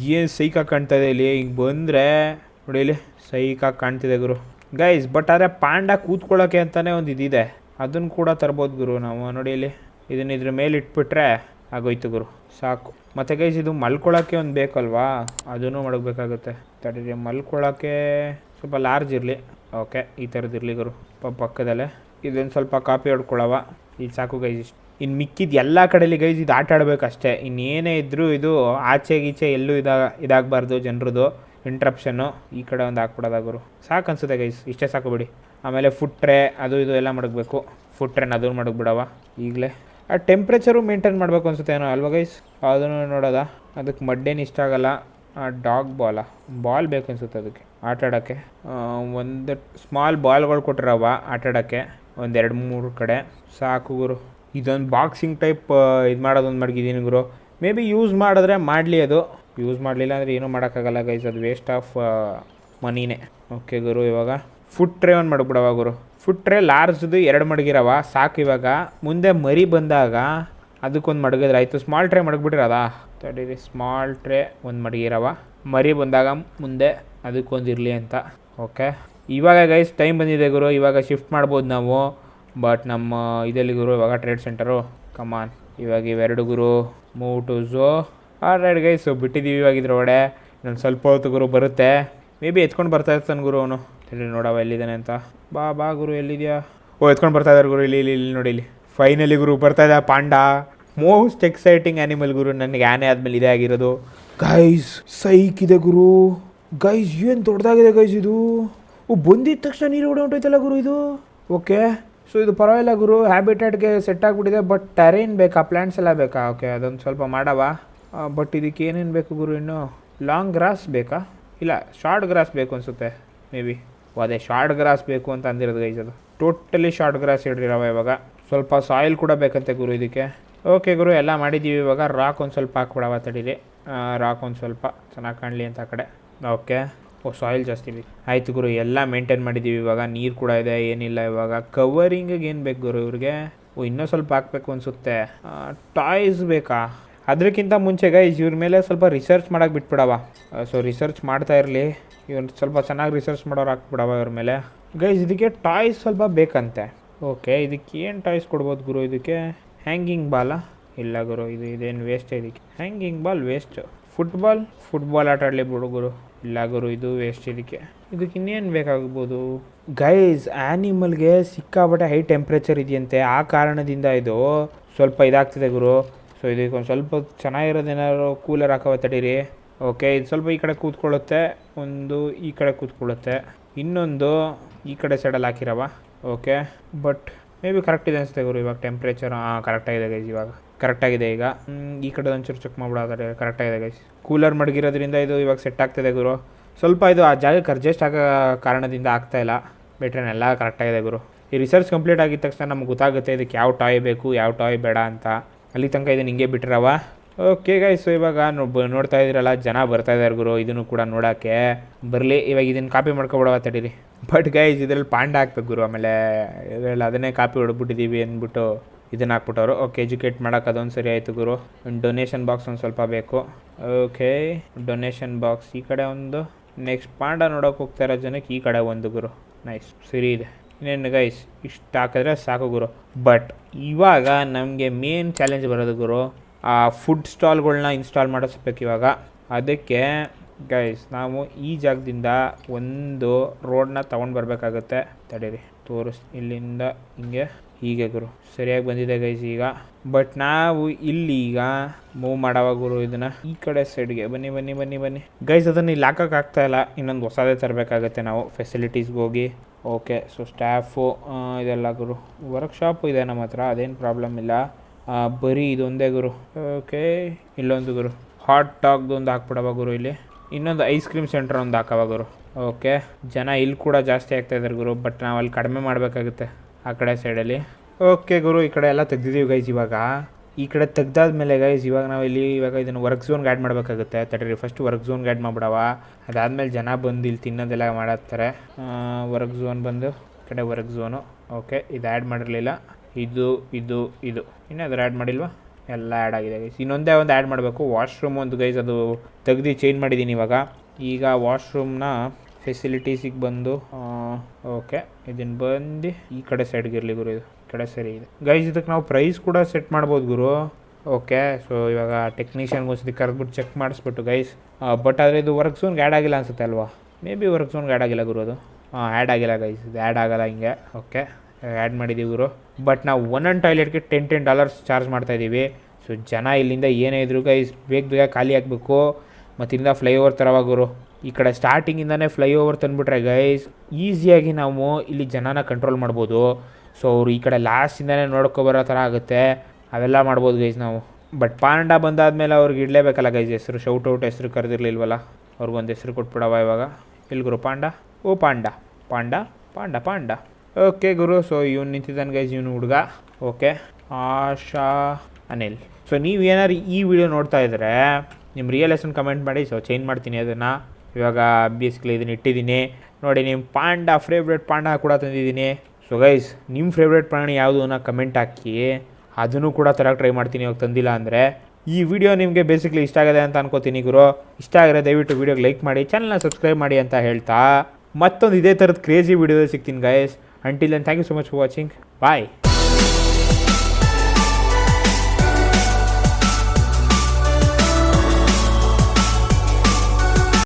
ಏನು ಸೈಕಾಗಿ ಕಾಣ್ತಾ ಇದೆ ಇಲ್ಲಿ? ಹಿಂಗೆ ಬಂದರೆ ನೋಡಿ ಇಲ್ಲಿ ಸೈಕಾಗಿ ಕಾಣ್ತಿದೆ ಗುರು. ಗೈಸ್ ಬಟ್ ಆದರೆ ಪಾಂಡ ಕೂತ್ಕೊಳ್ಳೋಕೆ ಅಂತಲೇ ಒಂದು ಇದಿದೆ. ಅದನ್ನು ಕೂಡ ತರ್ಬೋದು ಗುರು ನಾವು. ನೋಡಿ ಇಲ್ಲಿ ಇದನ್ನ ಇದ್ರ ಮೇಲೆ ಇಟ್ಬಿಟ್ರೆ ಆಗೋಯ್ತು ಗುರು. ಸಾಕು. ಮತ್ತು ಗೈಸ್ ಇದು ಮಲ್ಕೊಳ್ಳೋಕ್ಕೆ ಒಂದು ಬೇಕಲ್ವಾ? ಅದನ್ನು ಮಡಗಬೇಕಾಗುತ್ತೆ ತಡೀರಿ ಮಲ್ಕೊಳ್ಳೋಕ್ಕೆ ಸ್ವಲ್ಪ ಲಾರ್ಜ್ ಇರಲಿ. ಓಕೆ ಈ ಥರದ್ದು ಇರಲಿ ಗುರು. ಪಕ್ಕದಲ್ಲೇ. ಇದೊಂದು ಸ್ವಲ್ಪ ಕಾಪಿ ಹೊಡ್ಕೊಳವ ಇದು ಸಾಕು ಗೈಸ್ ಇಷ್ಟು ಇನ್ನು ಮಿಕ್ಕಿದ ಎಲ್ಲ ಕಡೆಯಲ್ಲಿ ಗೈಸ್ ಇದು ಆಟ ಆಡಬೇಕಷ್ಟೇ. ಇನ್ನೇನೇ ಇದ್ದರೂ ಇದು ಆಚೆ ಗೀಚೆ ಎಲ್ಲೂ ಇದಾಗ ಇದಾಗಬಾರ್ದು ಜನರದು. ಇಂಟ್ರಪ್ಷನ್ನು ಈ ಕಡೆ ಒಂದು ಹಾಕ್ಬಿಡೋದ ಗುರು. ಸಾಕು ಅನ್ಸುತ್ತೆ ಗೈಸ್ ಇಷ್ಟೇ ಸಾಕು ಬಿಡಿ. ಆಮೇಲೆ ಫುಟ್ ಟ್ರೇ ಅದು ಇದು ಎಲ್ಲ ಮಡಗಬೇಕು. ಫುಟ್ ಟ್ರೇನ ಅದನ್ನು ಮಡಗ್ಬಿಡವ. ಈಗಲೇ. ಆ ಟೆಂಪ್ರೇಚರು ಮೇಂಟೈನ್ ಮಾಡಬೇಕು ಅನ್ಸುತ್ತೆ ಏನೋ ಅಲ್ವಾ ಗೈಸ್ ಅದನ್ನು ನೋಡೋದ? ಅದಕ್ಕೆ ಮಡ್ಡೇನು ಇಷ್ಟ ಆಗಲ್ಲ. ಆ ಡಾಗ್ ಬಾಲ ಬಾಲ್ ಬೇಕು ಅನ್ಸುತ್ತೆ ಅದಕ್ಕೆ, ಆಟ ಆಡೋಕ್ಕೆ. ಒಂದು ಸ್ಮಾಲ್ ಬಾಲ್ಗಳು ಕೊಟ್ಟಿರವ ಆಟ ಆಡೋಕ್ಕೆ. ಒಂದು ಮೂರು ಕಡೆ. ಸಾಕು ಗುರು. ಇದೊಂದು ಬಾಕ್ಸಿಂಗ್ ಟೈಪ್ ಇದು ಮಾಡೋದೊಂದು ಮಡಗಿದ್ದೀನಿ ಗುರು. ಮೇ ಬಿ ಯೂಸ್ ಮಾಡಿದ್ರೆ ಮಾಡಲಿ ಅದು. ಯೂಸ್ ಮಾಡಲಿಲ್ಲ ಅಂದರೆ ಏನೂ ಮಾಡೋಕ್ಕಾಗಲ್ಲ ಗೈಸ್ ಅದು ವೇಸ್ಟ್ ಆಫ್ ಮನಿನೇ ಓಕೆ ಗುರು ಇವಾಗ. ಫುಟ್ ಟ್ರೇ ಒಂದು ಮಡಗ್ಬಿಡವ ಗುರು ಫುಟ್ ಟ್ರೇ ಲಾರ್ಜ್ದು ಎರಡು ಮಡಗಿರವ ಸಾಕು ಇವಾಗ ಮುಂದೆ ಮರಿ ಬಂದಾಗ ಅದಕ್ಕೊಂದು ಮಡಗಿದ್ರೆ ಆಯಿತು ಸ್ಮಾಲ್ ಟ್ರೇ ಮಡಗ್ಬಿಟ್ಟಿರದ ತಡೀರಿ ಸ್ಮಾಲ್ ಟ್ರೇ ಒಂದು ಮಡಗಿರವ ಮರಿ ಬಂದಾಗ ಮುಂದೆ ಅದಕ್ಕೊಂದು ಇರಲಿ ಅಂತ ಓಕೆ ಇವಾಗ ಗೈಸ್ ಟೈಮ್ ಬಂದಿದೆ ಗುರು ಇವಾಗ ಶಿಫ್ಟ್ ಮಾಡ್ಬೋದು ನಾವು ಬಟ್ ನಮ್ಮ ಇದೆಲ್ಲಿ ಗುರು ಇವಾಗ ಟ್ರೇಡ್ ಸೆಂಟರು ಕಮಾನ್ ಇವಾಗ ಇವೆರಡು ಗುರು move to zoo alright guys ಬಿಟ್ಟಿದ್ದೀವಿ ಇವಾಗ ಒಡೆ ಇನ್ನೊಂದು ಸ್ವಲ್ಪ ಹೊತ್ತು ಗುರು ಬರುತ್ತೆ. ಮೇ ಬಿ ಎತ್ಕೊಂಡು ಬರ್ತಾ ಇರ್ತಾನೆ ಗುರು ಅವನು. ಇಲ್ಲಿ ನೋಡವ ಎಲ್ಲಿದ್ದಾನೆ ಅಂತ. ಬಾ ಬಾ ಗುರು, ಎಲ್ಲಿದ್ಯಾ? ಓ, ಎತ್ಕೊಂಡು ಬರ್ತಾ ಇದ್ದಾರೆ ಗುರು, ಇಲ್ಲಿ ಇಲ್ಲಿ ಇಲ್ಲಿ ನೋಡಿ, ಇಲ್ಲಿ. ಫೈನಲಿ ಗುರು, ಬರ್ತಾ ಇದೆ ಪಾಂಡ. ಮೋಸ್ಟ್ ಎಕ್ಸೈಟಿಂಗ್ ಆ್ಯನಿಮಲ್ ಗುರು ನನಗೆ ಆನೆ ಆದಮೇಲೆ ಇದೇ ಆಗಿರೋದು. ಗೈಸ್ ಸೈಕ್ ಇದೆ ಗುರು. ಗೈಸ್ ಏನು ದೊಡ್ಡದಾಗಿದೆ ಗೈಸ್ ಇದು? ಓ, ಬಂದಿದ ತಕ್ಷಣ ನೀರು ಹೊಡೆ ಹೊಂಟೋಯ್ತಲ್ಲ ಗುರು ಇದು? ಓಕೆ ಸೊ ಇದು ಪರವಾಗಿಲ್ಲ ಗುರು. ಹ್ಯಾಬಿಟೇಟ್ಗೆ ಸೆಟ್ ಆಗಿಬಿಟ್ಟಿದೆ ಬಟ್ ಟೆರೇನ್ ಬೇಕಾ? ಪ್ಲ್ಯಾಂಟ್ಸ್ ಎಲ್ಲ ಬೇಕಾ? ಓಕೆ ಅದೊಂದು ಸ್ವಲ್ಪ ಮಾಡವ. ಬಟ್ ಇದಕ್ಕೆ ಏನೇನು ಬೇಕು ಗುರು ಇನ್ನು? ಲಾಂಗ್ ಗ್ರಾಸ್ ಬೇಕಾ? ಇಲ್ಲ ಶಾರ್ಟ್ ಗ್ರಾಸ್ ಬೇಕು ಅನಿಸುತ್ತೆ ಮೇ ಬಿ ಅದೇ ಶಾರ್ಟ್ ಗ್ರಾಸ್ ಬೇಕು ಅಂತ ಅಂದಿರೋದು ಗೈಸ್ ಅದು. ಟೋಟಲಿ ಶಾರ್ಟ್ ಗ್ರಾಸ್ ಹಿಡಿದಿರವ ಇವಾಗ. ಸ್ವಲ್ಪ ಸಾಯಿಲ್ ಕೂಡ ಬೇಕಂತೆ ಗುರು ಇದಕ್ಕೆ. ಓಕೆ ಗುರು, ಎಲ್ಲ ಮಾಡಿದ್ದೀವಿ ಇವಾಗ. ರಾಕ್ ಒಂದು ಸ್ವಲ್ಪ ಹಾಕ್ಬಿಡವ ತಡೀರಿ. ರಾಕ್ ಒಂದು ಸ್ವಲ್ಪ ಚೆನ್ನಾಗಿ ಕಾಣಲಿ ಅಂತ ಕಡೆ. ಓಕೆ ಓ ಸಾಯಿಲ್ ಜಾಸ್ತಿ ಬೇಕು. ಆಯ್ತು ಗುರು, ಎಲ್ಲ ಮೇಂಟೈನ್ ಮಾಡಿದ್ದೀವಿ ಇವಾಗ. ನೀರು ಕೂಡ ಇದೆ, ಏನಿಲ್ಲ ಇವಾಗ. ಕವರಿಂಗಿಗೆ ಏನು ಬೇಕು ಗುರು ಇವ್ರಿಗೆ? ಓ, ಇನ್ನೂ ಸ್ವಲ್ಪ ಹಾಕ್ಬೇಕು ಅನಿಸುತ್ತೆ. ಟಾಯ್ಸ್ ಬೇಕಾ? ಅದಕ್ಕಿಂತ ಮುಂಚೆ ಗೈಸ್ ಇವ್ರ ಮೇಲೆ ಸ್ವಲ್ಪ ರಿಸರ್ಚ್ ಮಾಡೋಕೆ ಬಿಟ್ಬಿಡವ. ಸೊ ರಿಸರ್ಚ್ ಮಾಡ್ತಾ ಇರಲಿ. ಇವ್ರು ಸ್ವಲ್ಪ ಚೆನ್ನಾಗಿ ರಿಸರ್ಚ್ ಮಾಡೋರು ಹಾಕ್ಬಿಡವ ಇವ್ರ ಮೇಲೆ. ಗೈಸ್ ಇದಕ್ಕೆ ಟಾಯ್ಸ್ ಸ್ವಲ್ಪ ಬೇಕಂತೆ. ಓಕೆ ಇದಕ್ಕೆ ಏನು ಟಾಯ್ಸ್ ಕೊಡ್ಬೋದು ಗುರು? ಇದಕ್ಕೆ ಹ್ಯಾಂಗಿಂಗ್ ಬಾಲ ಇಲ್ಲ ಗುರು, ಇದು ಇದೇನು ವೇಸ್ಟ್ ಇದಕ್ಕೆ? Hanging ball waste football football ಆಟ ಆಡಲಿ ಬಿಡು ಗುರು. ಇಲ್ಲ ಗುರು, ಇದು ವೇಸ್ಟ್ ಇದಕ್ಕೆ. ಇದಕ್ಕೆ ಇನ್ನೇನು ಬೇಕಾಗ್ಬೋದು? ಗೈಸ್ ಆ್ಯನಿಮಲ್ಗೆ ಸಿಕ್ಕಾಬಟ್ಟೆ ಹೈ ಟೆಂಪ್ರೇಚರ್ ಇದೆಯಂತೆ. ಆ ಕಾರಣದಿಂದ ಇದು ಸ್ವಲ್ಪ ಇದಾಗ್ತಿದೆ ಗುರು. ಸೊ ಇದಕ್ಕೆ ಒಂದು ಸ್ವಲ್ಪ ಚೆನ್ನಾಗಿರೋದೇನಾದ್ರು ಕೂಲರ್ ಹಾಕೋ ತಡೀರಿ ಓಕೆ ಇದು ಸ್ವಲ್ಪ ಈ ಕಡೆ ಕೂತ್ಕೊಳ್ಳುತ್ತೆ. ಒಂದು ಈ ಕಡೆ ಕೂತ್ಕೊಳ್ಳುತ್ತೆ. ಇನ್ನೊಂದು ಈ ಕಡೆ ಸೈಡಲ್ಲಿ ಹಾಕಿರವ. Okay but maybe correct ಇದೆ ಅನಿಸುತ್ತೆ ಗುರು ಇವಾಗ ಟೆಂಪ್ರೇಚರ್ ಹಾಂ ಕರೆಕ್ಟಾಗಿದೆ ಗೈಸ್ ಇವಾಗ. ಕರೆಕ್ಟಾಗಿದೆ ಈಗ. ಈ ಕಡೆ ಒಂಚೂರು ಚೆಕ್ ಮಾಡ್ಬಿಡೋದ್ರೆ ಕರೆಕ್ಟಾಗಿದೆ ಗೈಸ್ ಕೂಲರ್ ಮಡಗಿರೋದ್ರಿಂದ ಇದು ಇವಾಗ ಸೆಟ್ ಆಗ್ತಿದೆ ಗುರು. ಸ್ವಲ್ಪ ಇದು ಆ ಜಾಗಕ್ಕೆ ಅಡ್ಜಸ್ಟ್ ಆಗೋ ಕಾರಣದಿಂದ ಆಗ್ತಾಯಿಲ್ಲ ಎಲ್ಲ ಕರೆಕ್ಟಾಗಿದೆ ಗುರು. ಈ ರಿಸರ್ಚ್ ಕಂಪ್ಲೀಟ್ ಆಗಿದ ತಕ್ಷಣ ನಮ್ಗೆ ಗೊತ್ತಾಗುತ್ತೆ ಇದಕ್ಕೆ ಯಾವ ಟಾಯ್ ಬೇಕು, ಯಾವ ಟಾಯ್ ಬೇಡ ಅಂತ. ಅಲ್ಲಿ ತನಕ ಇದನ್ನು ಹಿಂಗೆ ಬಿಟ್ಟಿರವ ಓಕೆ ಗೈಸ್ ಇವಾಗ ನೋ- ಬ- ನೋಡ್ತಾ ಇದ್ದೀರಲ್ಲ, ಜನ ಬರ್ತಾ ಇದ್ದಾರೆ ಗುರು, ಇದನ್ನು ಕೂಡ ನೋಡೋಕ್ಕೆ. ಬರಲಿ, ಇವಾಗ ಇದನ್ನು ಕಾಪಿ ಮಾಡ್ಕೊಬಿಡವ ತಡೀರಿ. ಬಟ್ ಗೈಸ್ ಇದ್ರಲ್ಲಿ ಪಾಂಡ ಹಾಕ್ಬೇಕು ಗುರು, ಆಮೇಲೆ ಇದರಲ್ಲಿ ಅದನ್ನೇ ಕಾಪಿ ಹೊಡ್ಬಿಟ್ಟಿದ್ದೀವಿ ಅಂದ್ಬಿಟ್ಟು ಇದನ್ನು ಹಾಕ್ಬಿಟ್ಟವ್ರು. ಓಕೆ ಎಜುಕೇಟ್ ಮಾಡೋಕೆ ಅದೊಂದು ಸರಿ ಆಯಿತು ಗುರು. ಡೊನೇಷನ್ ಬಾಕ್ಸ್ ಒಂದು ಸ್ವಲ್ಪ ಬೇಕು. ಓಕೆ ಡೊನೇಷನ್ ಬಾಕ್ಸ್ ಈ ಕಡೆ ಒಂದು. ನೆಕ್ಸ್ಟ್ ಪಾಂಡ ನೋಡೋಕೆ ಹೋಗ್ತಾ ಇರೋ ಜನಕ್ಕೆ ಈ ಕಡೆ ಒಂದು ಗುರು. ನೈಸ್ ಸರಿ ಇದೆ. ಇನ್ನೇನು ಗೈಸ್ ಇಷ್ಟು ಹಾಕಿದ್ರೆ ಸಾಕು ಗುರು. ಬಟ್ ಇವಾಗ ನಮಗೆ ಮೇನ್ ಚಾಲೆಂಜ್ ಬರೋದು ಗುರು, ಆ ಫುಡ್ ಸ್ಟಾಲ್ಗಳನ್ನ ಇನ್ಸ್ಟಾಲ್ ಮಾಡಿಸ್ಬೇಕು ಇವಾಗ. ಅದಕ್ಕೆ ಗೈಸ್ ನಾವು ಈ ಜಾಗದಿಂದ ಒಂದು ರೋಡ್ನ ತೊಗೊಂಡು ಬರಬೇಕಾಗುತ್ತೆ. ತಡೀರಿ, ತೋರಿಸ್, ಇಲ್ಲಿಂದ ಹಿಂಗೆ, ಹೀಗೆ ಗುರು. ಸರಿಯಾಗಿ ಬಂದಿದೆ ಗೈಸ್ ಈಗ. ಬಟ್ ನಾವು ಇಲ್ಲಿ ಈಗ ಮೂವ್ ಮಾಡವ ಗುರು ಇದನ್ನ. ಈ ಕಡೆ ಸೈಡ್ಗೆ ಬನ್ನಿ ಬನ್ನಿ ಬನ್ನಿ ಬನ್ನಿ. ಗೈಸ್ ಅದನ್ನ ಇಲ್ಲಿ ಹಾಕಕ್ಕೆ ಆಗ್ತಾ ಇಲ್ಲ. ಇನ್ನೊಂದು ಹೊಸದೇ ತರಬೇಕಾಗತ್ತೆ ನಾವು ಫೆಸಿಲಿಟೀಸ್ಗೆ ಹೋಗಿ ಓಕೆ ಸೊ ಸ್ಟಾಫು ಇದೆಲ್ಲ ಗುರು. ವರ್ಕ್ಶಾಪು ಇದೆ ನಮ್ಮ ಹತ್ರ, ಅದೇನು ಪ್ರಾಬ್ಲಮ್ ಇಲ್ಲ. ಬರೀ ಇದೊಂದೇ ಗುರು. ಓಕೆ ಇಲ್ಲೊಂದು ಗುರು. ಹಾಟ್ ಟಾಕ್ದು ಒಂದು ಹಾಕ್ಬಿಡವ ಗುರು ಇಲ್ಲಿ. ಇನ್ನೊಂದು ಐಸ್ ಕ್ರೀಮ್ ಸೆಂಟರ್ ಒಂದು ಹಾಕವ ಗುರು. ಓಕೆ ಜನ ಇಲ್ಲಿ ಕೂಡ ಜಾಸ್ತಿ ಆಗ್ತಾ ಇದ್ದಾರೆ ಗುರು ಬಟ್ ನಾವು ಅಲ್ಲಿ ಕಡಿಮೆ ಮಾಡಬೇಕಾಗುತ್ತೆ ಆ ಕಡೆ ಸೈಡಲ್ಲಿ ಓಕೆ ಗುರು, ಈ ಕಡೆ ಎಲ್ಲ ತೆಗ್ದಿದ್ದೀವಿ ಗೈಸ್ ಇವಾಗ. ಈ ಕಡೆ ತೆಗ್ದಾದ್ಮೇಲೆ ಗೈಸ್ ಇವಾಗ ನಾವು ಇಲ್ಲಿ ಇವಾಗ ಇದನ್ನು ವರ್ಕ್ ಝೋನ್ಗೆ ಆ್ಯಡ್ ಮಾಡಬೇಕಾಗುತ್ತೆ. ತಡೀರಿ ಫಸ್ಟ್ ವರ್ಕ್ ಝೋನ್ಗೆ ಆ್ಯಡ್ ಮಾಡ್ಬಿಡವ. ಅದಾದಮೇಲೆ ಜನ ಬಂದು ಇಲ್ಲಿ ತಿನ್ನೋದೆಲ್ಲ ಮಾಡತ್ತಾರೆ ವರ್ಕ್ ಝೋನ್ ಬಂದು ಈ ಕಡೆ ವರ್ಕ್ ಝೋನು ಓಕೆ ಇದು ಆ್ಯಡ್ ಮಾಡಿರಲಿಲ್ಲ. ಇದು ಇದು ಇದು. ಇನ್ನೂ ಅದ್ರ ಆ್ಯಡ್ ಮಾಡಿಲ್ವಾ? ಎಲ್ಲ ಆ್ಯಡ್ ಆಗಿದೆ ಗೈಸ್ ಇನ್ನೊಂದೇ ಒಂದು ಆ್ಯಡ್ ಮಾಡಬೇಕು. ವಾಶ್ರೂಮ್ ಒಂದು ಗೈಸ್ ಅದು ತೆಗ್ದು ಚೇಂಜ್ ಮಾಡಿದ್ದೀನಿ ಇವಾಗ. ಈಗ ವಾಶ್ರೂಮ್ನ ಫೆಸಿಲಿಟೀಸಿಗೆ ಬಂದು ಓಕೆ ಇದನ್ನು ಬಂದು ಈ ಕಡೆ ಸೈಡ್ಗೆ ಇರಲಿ ಗುರು ಇದು. ಕಡೆ ಸರಿ ಇದೆ. ಗೈಸ್ ಇದಕ್ಕೆ ನಾವು ಪ್ರೈಸ್ ಕೂಡ ಸೆಟ್ ಮಾಡ್ಬೋದು ಗುರು. ಓಕೆ ಸೊ ಇವಾಗ ಟೆಕ್ನಿಷಿಯನ್ಗೆ ಒಂದ್ಸತಿ ಕರೆದ್ಬಿಟ್ಟು ಚೆಕ್ ಮಾಡಿಸ್ಬಿಟ್ಟು ಗೈಸ್ ಬಟ್ ಆದರೆ ಇದು ವರ್ಕ್ ಝೋನ್ಗೆ ಆ್ಯಡ್ ಆಗಿಲ್ಲ ಅನ್ಸುತ್ತೆ ಅಲ್ವಾ? ಮೇ ಬಿ ವರ್ಕ್ ಝೋನ್ಗೆ ಆ್ಯಡ್ ಆಗಿಲ್ಲ ಗುರು ಅದು. ಹಾಂ ಆ್ಯಡ್ ಆಗಿಲ್ಲ ಗೈಸ್ ಇದು ಆ್ಯಡ್ ಆಗಲ್ಲ ಹಿಂಗೆ. ಓಕೆ ಆ್ಯಡ್ ಮಾಡಿದ್ದೀವಿ ಗುರು. ಬಟ್ ನಾವು ಒನ್ ಒಂದೊಂದು ಟಾಯ್ಲೆಟ್ಗೆ ಟೆನ್ ಟೆನ್ ಡಾಲರ್ಸ್ ಚಾರ್ಜ್ ಮಾಡ್ತಾ ಇದ್ದೀವಿ ಸೊ ಜನ ಇಲ್ಲಿಂದ ಏನೇ ಇದ್ರು ಗೈಸ್ ಬೇಗ ಬೇಗ ಖಾಲಿ ಆಗಬೇಕು. ಮತ್ತು ಇಲ್ಲಿಂದ ಫ್ಲೈಓವರ್ ಗುರು. ಈ ಕಡೆ ಸ್ಟಾರ್ಟಿಂಗಿಂದನೇ ಫ್ಲೈಓವರ್ ತಂದುಬಿಟ್ರೆ ಗೈಸ್ ಈಸಿಯಾಗಿ ನಾವು ಇಲ್ಲಿ ಜನನ ಕಂಟ್ರೋಲ್ ಮಾಡ್ಬೋದು. ಸೊ ಅವ್ರು ಈ ಕಡೆ ಲಾಸ್ಟಿಂದಲೇ ನೋಡ್ಕೊ ಬರೋ ಥರ ಆಗುತ್ತೆ. ಅವೆಲ್ಲ ಮಾಡ್ಬೋದು ಗೈಸ್ ನಾವು. ಬಟ್ ಪಾಂಡ ಬಂದಾದ್ಮೇಲೆ ಅವ್ರಿಗೆ ಇಡಲೇಬೇಕಲ್ಲ ಗೈಸ್ ಹೆಸರು? ಶೌಟ್ ಔಟ್ ಹೆಸರು ಕರೆದಿರ್ಲಿಲ್ವಲ್ಲ? ಅವ್ರಿಗೊಂದು ಹೆಸರು ಕೊಟ್ಬಿಡವ ಇವಾಗ. ಇಲ್ಲಿ ಗುರು, panda? Oh, panda. Panda? Panda panda. Okay ಗುರು ಸೊ ಇವ್ನು ನಿಂತಿದ್ದಾನೆ ಗೈಸ್ ಇವನು ಹುಡುಗ. ಓಕೆ ಆಶಾ ಅನಿಲ್. ಸೊ ನೀವು ಏನಾದ್ರು ಈ ವಿಡಿಯೋ ನೋಡ್ತಾ ಇದ್ದರೆ ನಿಮ್ಮ ರಿಯಲ್ ಹೆಸರು ಕಮೆಂಟ್ ಮಾಡಿ. ಸೊ ಚೇಂಜ್ ಮಾಡ್ತೀನಿ ಅದನ್ನು. ಇವಾಗ ಬೇಸಿಕ್ಲಿ ಇದನ್ನ ಇಟ್ಟಿದ್ದೀನಿ. ನೋಡಿ ನಿಮ್ಮ ಪಾಂಡ ಫೇವ್ರೆಟ್ ಪಾಂಡ ಕೂಡ ತಂದಿದ್ದೀನಿ. ಸೊ ಗೈಸ್ ನಿಮ್ಮ ಫೇವ್ರೇಟ್ ಪ್ರಾಣಿ ಯಾವುದು ಅನ್ನೋ ಕಮೆಂಟ್ ಹಾಕಿ, ಅದನ್ನು ಕೂಡ ತರಕ್ಕೆ ಟ್ರೈ ಮಾಡ್ತೀನಿ ಇವಾಗ ತಂದಿಲ್ಲ ಅಂದರೆ. ಈ ವಿಡಿಯೋ ನಿಮಗೆ ಬೇಸಿಕ್ಲಿ ಇಷ್ಟ ಆಗಿದೆ ಅಂತ ಅನ್ಕೋತೀನಿ ಗುರು. ಇಷ್ಟ ಆಗಿರೋ ದಯವಿಟ್ಟು ವಿಡಿಯೋಗೆ ಲೈಕ್ ಮಾಡಿ ಚಾನಲ್ನ ಸಬ್ಸ್ಕ್ರೈಬ್ ಮಾಡಿ ಅಂತ ಹೇಳ್ತಾ. ಮತ್ತೊಂದು ಇದೇ ಥರದ ಕ್ರೇಜಿ ವಿಡಿಯೋದಲ್ಲಿ ಸಿಗ್ತೀನಿ guys until then thank you so much for watching bye